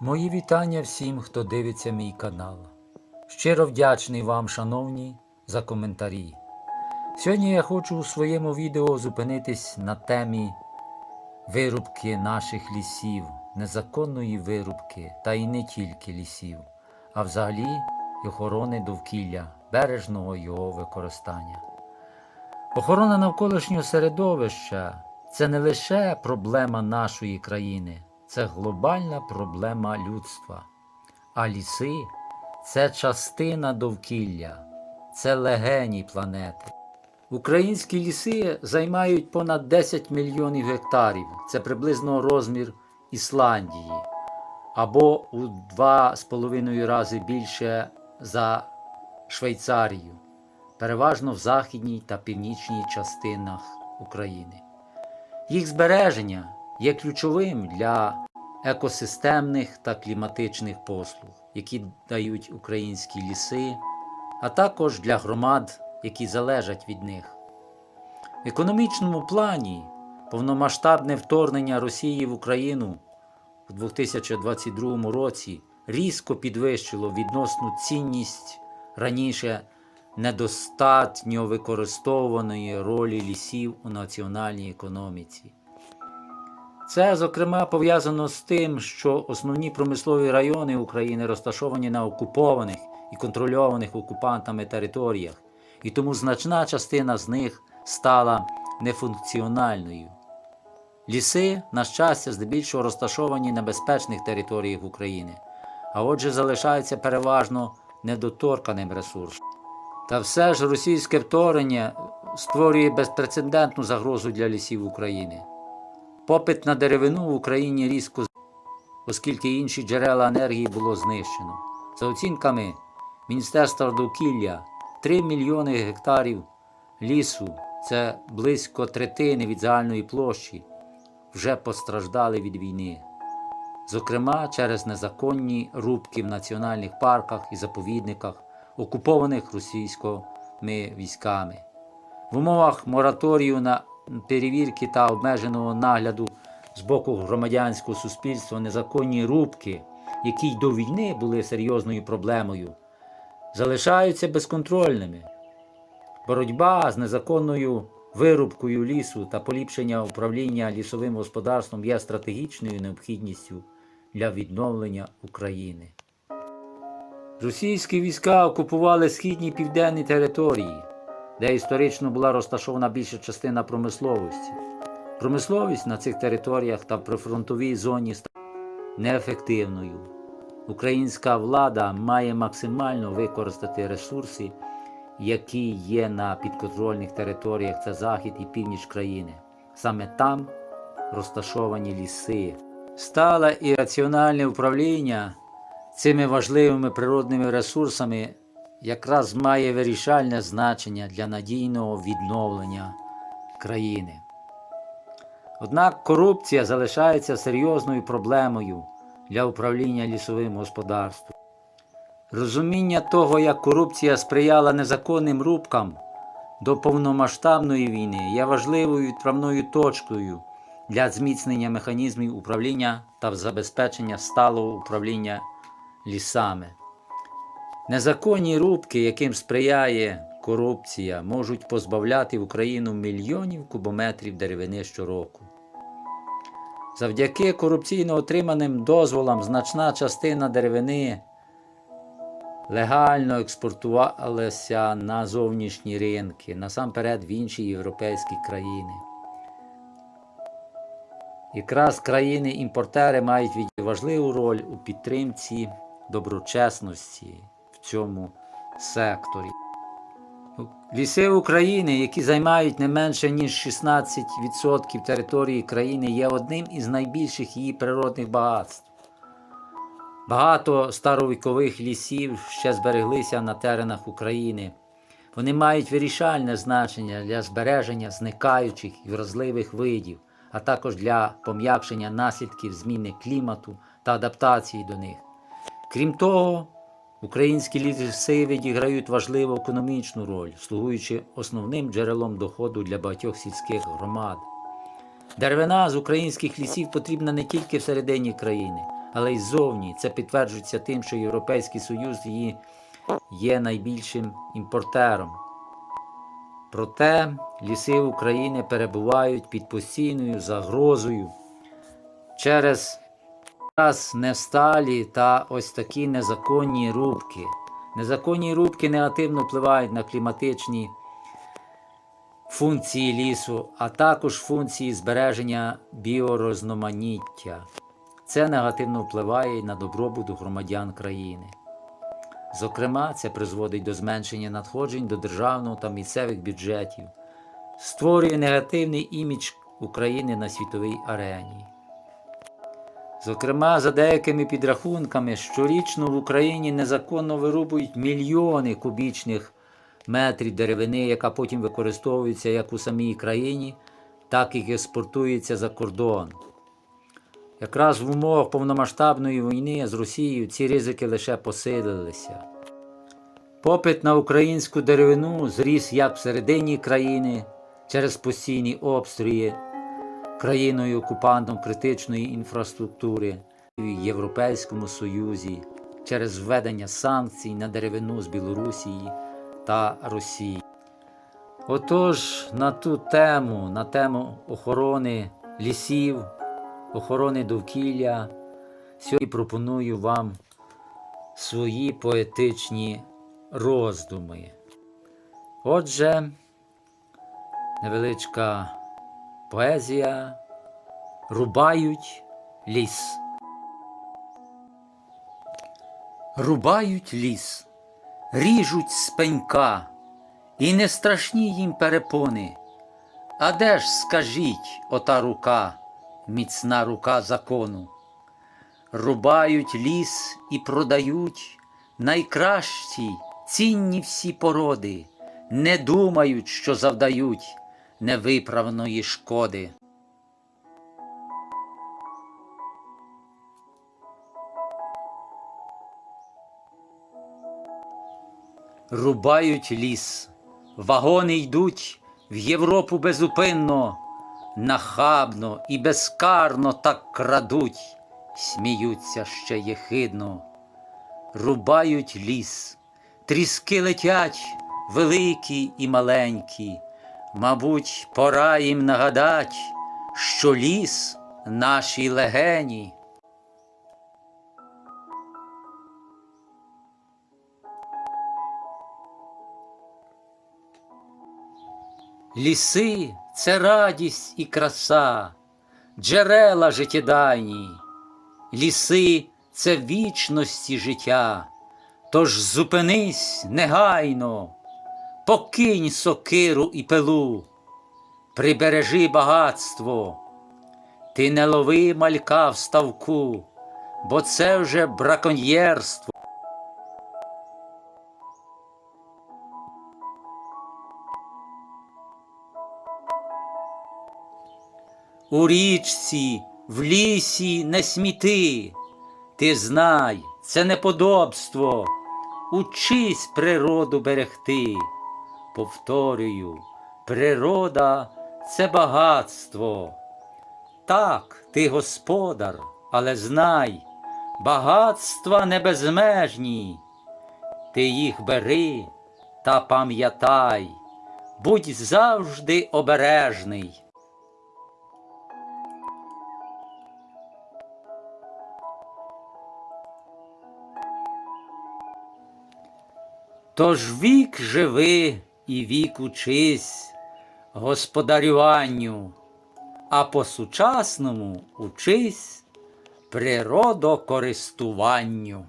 Мої вітання всім, хто дивиться мій канал. Щиро вдячний вам, шановні, за коментарі. Сьогодні я хочу у своєму відео зупинитись на темі вирубки наших лісів, незаконної вирубки та й не тільки лісів, а взагалі й охорони довкілля, бережного його використання. Охорона навколишнього середовища це не лише проблема нашої країни, це глобальна проблема людства. А ліси це частина довкілля, це легені планети. Українські ліси займають понад 10 мільйонів гектарів. Це приблизно розмір Ісландії, або у 2,5 рази більше за Швейцарію, переважно в західній та північній частинах України. Їх збереження є ключовим для екосистемних та кліматичних послуг, які дають українські ліси, а також для громад, які залежать від них. В економічному плані повномасштабне вторгнення Росії в Україну у 2022 році різко підвищило відносну цінність раніше недостатньо використовуваної ролі лісів у національній економіці. Це, зокрема, пов'язано з тим, що основні промислові райони України розташовані на окупованих і контрольованих окупантами територіях, і тому значна частина з них стала нефункціональною. Ліси, на щастя, здебільшого розташовані на безпечних територіях України, а отже, залишаються переважно недоторканим ресурсом. Та все ж російське вторгнення створює безпрецедентну загрозу для лісів України. Попит на деревину в Україні різко оскільки інші джерела енергії було знищено. За оцінками Міністерства довкілля, 3 мільйони гектарів лісу це близько третини від загальної площі, вже постраждали від війни. Зокрема, через незаконні рубки в національних парках і заповідниках, окупованих російськими військами. В умовах мораторію на перевірки та обмеженого нагляду з боку громадянського суспільства незаконні рубки, які й до війни були серйозною проблемою, залишаються безконтрольними. Боротьба з незаконною вирубкою лісу та поліпшення управління лісовим господарством є стратегічною необхідністю для відновлення України. Російські війська окупували східні південні території, де історично була розташована більша частина промисловості. Промисловість на цих територіях та в прифронтовій зоні стала неефективною. Українська влада має максимально використати ресурси, які є на підконтрольних територіях це захід і північ країни. Саме там розташовані ліси. Стале і раціональне управління цими важливими природними ресурсами якраз має вирішальне значення для надійного відновлення країни. Однак корупція залишається серйозною проблемою для управління лісовим господарством. Розуміння того, як корупція сприяла незаконним рубкам до повномасштабної війни, є важливою відправною точкою для зміцнення механізмів управління та забезпечення сталого управління лісами. Незаконні рубки, яким сприяє корупція, можуть позбавляти Україну мільйонів кубометрів деревини щороку. Завдяки корупційно отриманим дозволам значна частина деревини легально експортувалася на зовнішні ринки, насамперед в інші європейські країни. Якраз країни-імпортери мають важливу роль у підтримці доброчесності цьому секторі. Ліси України, які займають не менше ніж 16% території країни, є одним із найбільших її природних багатств. Багато старовікових лісів ще збереглися на теренах України. Вони мають вирішальне значення для збереження зникаючих і вразливих видів, а також для пом'якшення наслідків зміни клімату та адаптації до них. Крім того, українські ліси відіграють важливу економічну роль, слугуючи основним джерелом доходу для багатьох сільських громад. Деревина з українських лісів потрібна не тільки всередині країни, але й ззовні. Це підтверджується тим, що Європейський Союз її є найбільшим імпортером. Проте ліси України перебувають під постійною загрозою через раз невсталі та ось такі незаконні рубки. Незаконні рубки негативно впливають на кліматичні функції лісу, а також функції збереження біорозноманіття. Це негативно впливає на добробут громадян країни. Зокрема, це призводить до зменшення надходжень до державного та місцевих бюджетів, створює негативний імідж України на світовій арені. Зокрема, за деякими підрахунками, щорічно в Україні незаконно вирубують мільйони кубічних метрів деревини, яка потім використовується як у самій країні, так і експортується за кордон. Якраз в умовах повномасштабної війни з Росією ці ризики лише посилилися. Попит на українську деревину зріс як всередині країни через постійні обстріли країною окупантом критичної інфраструктури в Європейському Союзі через введення санкцій на деревину з Білорусії та Росії. Отож, на ту тему, на тему охорони лісів, охорони довкілля, сьогодні пропоную вам свої поетичні роздуми. Отже, невеличка поезія Рубають ліс. Рубають ліс, ріжуть з пенька, і не страшні їм перепони. А де ж, скажіть, ота рука, міцна рука закону? Рубають ліс і продають найкращі, цінні всі породи, не думають, що завдають невиправної шкоди. Рубають ліс, вагони йдуть в Європу безупинно, нахабно і безкарно так крадуть, сміються ще єхидно. Рубають ліс, тріски летять великі і маленькі. Мабуть, пора їм нагадать, що ліс нашій легені. Ліси це радість і краса, джерела життєдайні, ліси це вічності життя. Тож зупинись негайно, покинь сокиру і пилу, прибережи багатство, ти не лови малька в ставку, бо це вже браконьєрство. У річці, в лісі не сміти, ти знай, це неподобство, учись природу берегти. Повторюю, природа це багатство. Так, ти господар, але знай, багатства не безмежні. Ти їх бери та пам'ятай, будь завжди обережний. Тож вік живи і вік учись господарюванню, а по-сучасному учись природокористуванню.